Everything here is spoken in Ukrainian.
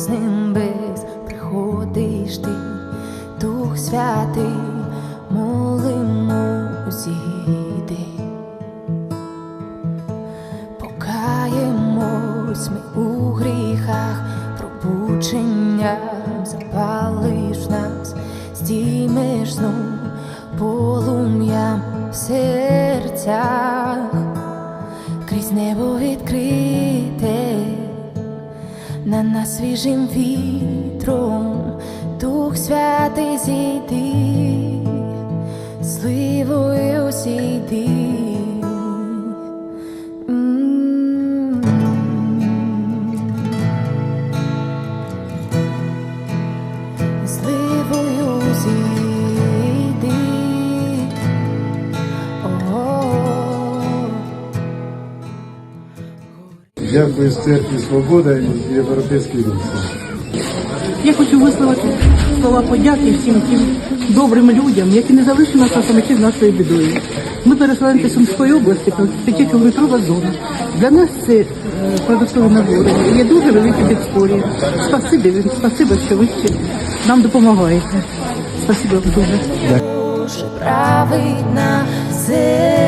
з небес приходиш ти, Дух Святий, молимо зійди. Покаємось ми у гріхах, пробучення запалиш нас, здіймеш знов полум'ям в серцях, крізь небо відкрите, на нас свіжим вітром, Дух Святий зійди, сливою зійди. Дякую з церкві Свобода і Європейський рух. Я хочу висловити слова подяки всім тим добрим людям, які не залишили нас на самоті з нашою бідою. Ми переселенці Сумської області, п'ятикілометрова зона. Для нас це е, продуктові набори. Є дуже великі підспорі. Спасибі, спасибі, що ви ще нам допомагаєте. Спасибі вам дуже. Боже править на землі,